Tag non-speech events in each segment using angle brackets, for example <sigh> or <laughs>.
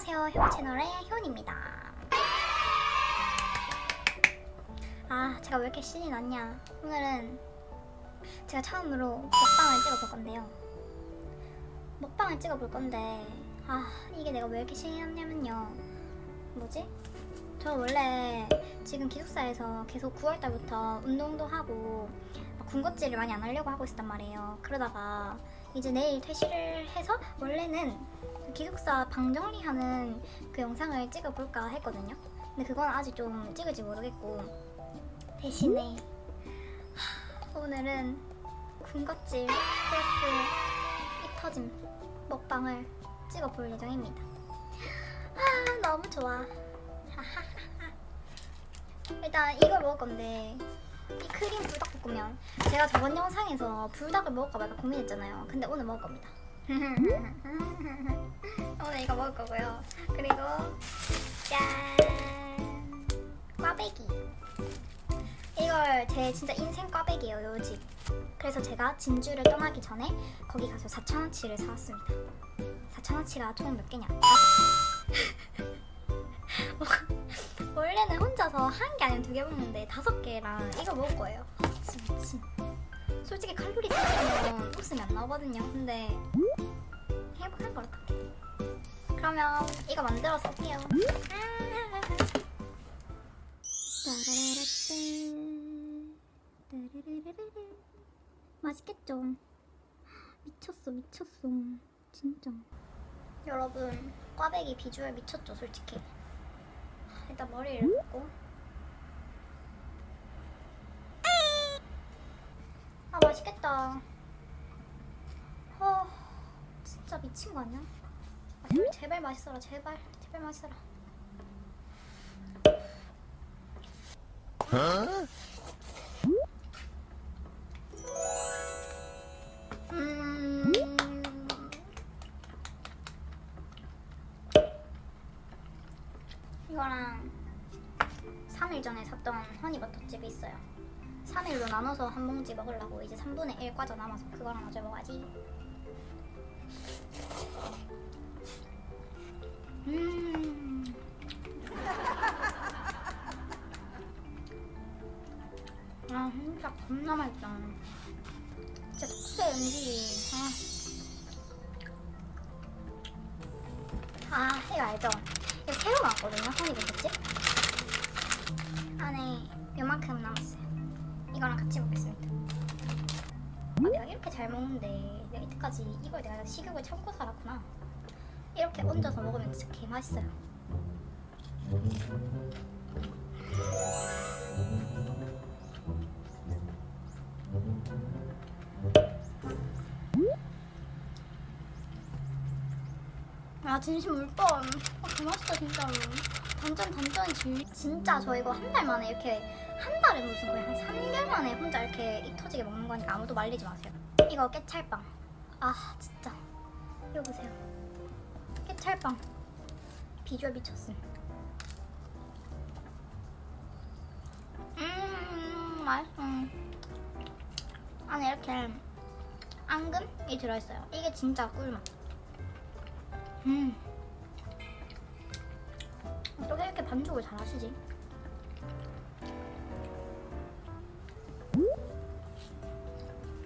안녕하세요. 효 채널의 효은입니다. 아, 제가 왜 이렇게 신이 났냐. 오늘은 제가 처음으로 먹방을 찍어볼 건데요. 먹방을 찍어볼 건데, 아, 이게 내가 왜 이렇게 신이 났냐면요. 뭐지? 저 원래 지금 기숙사에서 계속 9월달부터 운동도 하고 막 군것질을 많이 안 하려고 하고 있었단 말이에요. 그러다가 이제 내일 퇴실을 해서 원래는 기숙사 방 정리하는 그 영상을 찍어볼까 했거든요. 근데 그건 아직 좀 찍을지 모르겠고 대신에 하, 오늘은 군것질 플러스 입 터짐 먹방을 찍어볼 예정입니다. 아 너무 좋아. <laughs> 일단 이걸 먹을 건데 이 크림 불닭볶음면 제가 저번 영상에서 불닭을 먹을까 말까 고민했잖아요. 근데 오늘 먹을 겁니다. <laughs> 오늘 이거 먹을 거고요. 그리고 짠 꽈배기. 이걸 제 진짜 인생 꽈배기예요, 요 집. 그래서 제가 진주를 떠나기 전에 거기 가서 4,000원치를 사왔습니다. 4,000원치가 총 몇 개냐? <laughs> 원래는 혼자서 한 개 아니면 두 개 먹는데 다섯 개랑 이거 먹을 거예요. 아, 진짜 미친. 솔직히 칼로리 생각하면 웃음이 안 나오거든요. 근데 행복한 걸 어떡해. 그러면 이거 만들어서 올게요. 맛있겠죠? 미쳤어, 미쳤어. 진짜. 여러분, 꽈배기 비주얼 미쳤죠, 솔직히. 일단 머리를 묶고. 아, 맛있겠다. 어, 진짜 미친 거 아니야? 아, 제발, 맛있어라, 제발. 제발 맛있어라. 음. 이거랑 3일 전에 샀던 허니버터집이 있어요. 3일로 나눠서 한 봉지 먹으려고 이제 3분의 1 과자 남아서 그거랑 어제 먹어야지. 음. 아 진짜 겁나 맛있다. 진짜 숙소의 음식이 아. 아 이거 알죠? 이거 새로 나왔거든요 허니버터집. 안에 요만큼 남았어요. 이거랑 같이 먹겠습니다. 아, 내가 이렇게 잘 먹는데 내가 이때까지 이걸 내가 식욕을 참고 살았구나. 이렇게 얹어서 먹으면 진짜 개 맛있어요. 아 진심 울 뻔. 아, 개 맛있다 진짜로. 단짠 단짠이 진, 진짜 저 이거 한 달 만에 이렇게 한 달에 무슨 거의 한 3개월 만에 혼자 이렇게 입 터지게 먹는 거니까 아무도 말리지 마세요. 이거 깨찰빵. 아 진짜. 이거 보세요. 깨찰빵. 비주얼 미쳤음. 음 맛있어. 안에 이렇게 앙금이 들어있어요. 이게 진짜 꿀맛. 음. 어떻게 이렇게 반죽을 잘 하시지?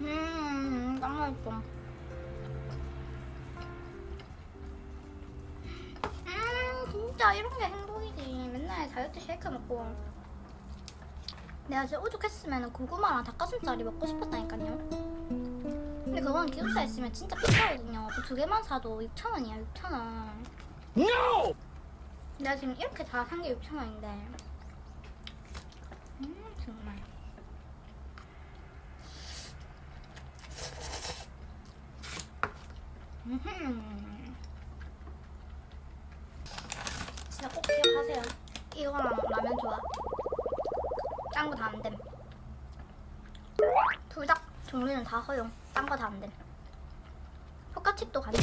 음, 딱 맛있어. 이런 게 행복이지. 맨날 다이어트 쉐이크 먹고. 내가 진짜 오죽했으면 고구마랑 닭가슴살이 먹고 싶었다니까요. 근데 그건 기숙사에 있으면 진짜 비싸거든요. 그 두 개만 사도 6,000원이야, 6,000원. No! 내가 지금 이렇게 다 산 게 6천 원인데. 음 정말. 음흠. 진짜 꼭 기억하세요. 라면 좋아. 짠 거 다 안 됨. 불닭 종류는 다 허용. 짠 거 다 안 됨. 포카칩도 가능.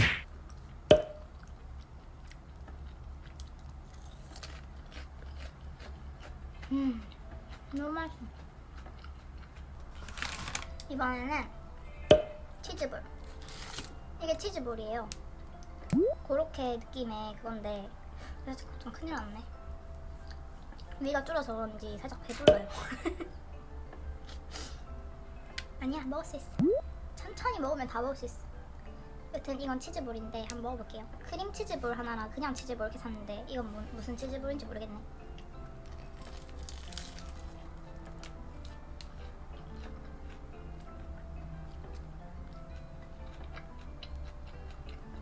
음, 너무 맛있어. 이번에는 치즈볼. 이게 치즈볼이에요. 그렇게 느낌의 그건데 그래서 좀 큰일 났네. 위가 줄어서 그런지 살짝 배불러요. <laughs> 아니야 먹을 수 있어. 천천히 먹으면 다 먹을 수 있어. 여튼 이건 치즈볼인데 한번 먹어볼게요. 크림 치즈볼 하나랑 그냥 치즈볼 이렇게 샀는데 이건 뭐, 무슨 치즈볼인지 모르겠네.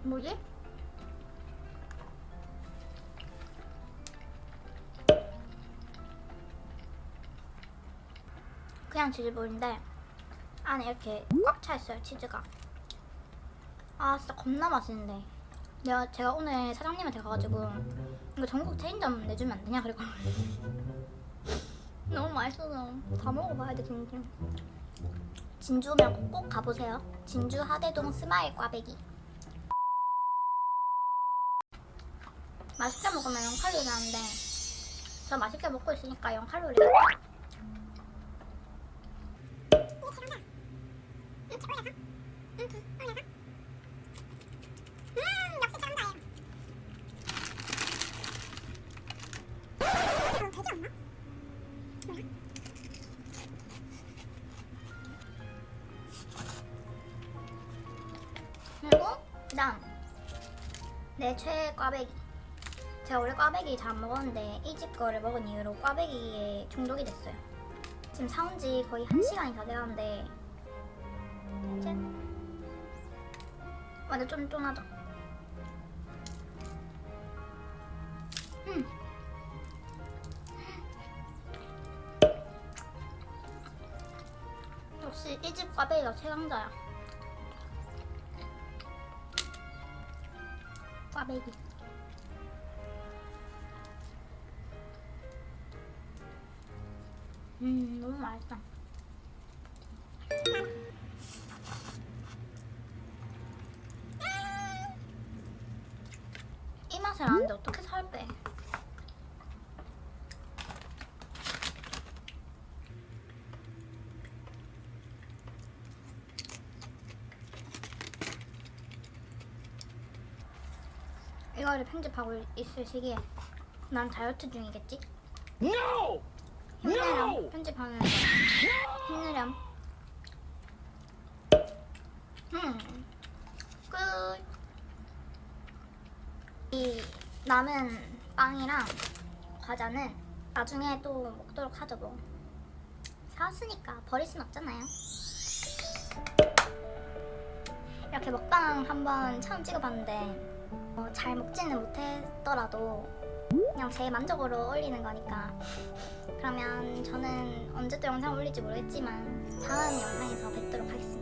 뭐지? 그냥 치즈볼인데 안에 이렇게 꽉 차 있어요 치즈가. 아 진짜 겁나 맛있는데. 내가 제가 오늘 사장님한테 가가지고 이거 전국 체인점 내주면 안 되냐 그랬거 <laughs> 너무 맛있어서 다 먹어봐야 돼 진짜. 진주 오면 꼭, 꼭 가보세요. 진주 하대동 스마일 꽈배기. 맛있게 먹으면 0칼로리 나는데 저 맛있게 먹고 있으니까 0칼로리 가 그리고 내 최애 꽈배기. 제가 원래 꽈배기 잘 안 먹었는데 이 집 거를 먹은 이후로 꽈배기에 중독이 됐어요. 지금 사온 지 거의 1시간이 다 돼가는데 짠. 완전 쫀쫀하죠 음. 역시 이집 꽈배기가 최강자야. 꽈배기 음 너무 맛있다 이 맛을 아는데 어떻게 살 빼? 이거를 편집하고 있을 시기에 난 다이어트 중이겠지? No! 힘내렴 No! 거 힘내렴 음. 끝. 이 남은 빵이랑 과자는 나중에 또 먹도록 하죠 뭐. 사왔으니까 버릴 순 없잖아요. 이렇게 먹방 한번 처음 찍어봤는데 어, 잘 먹지는 못했더라도 그냥 제 만족으로 올리는 거니까. 그러면 저는 언제 또 영상 올릴지 모르겠지만 다음 영상에서 뵙도록 하겠습니다.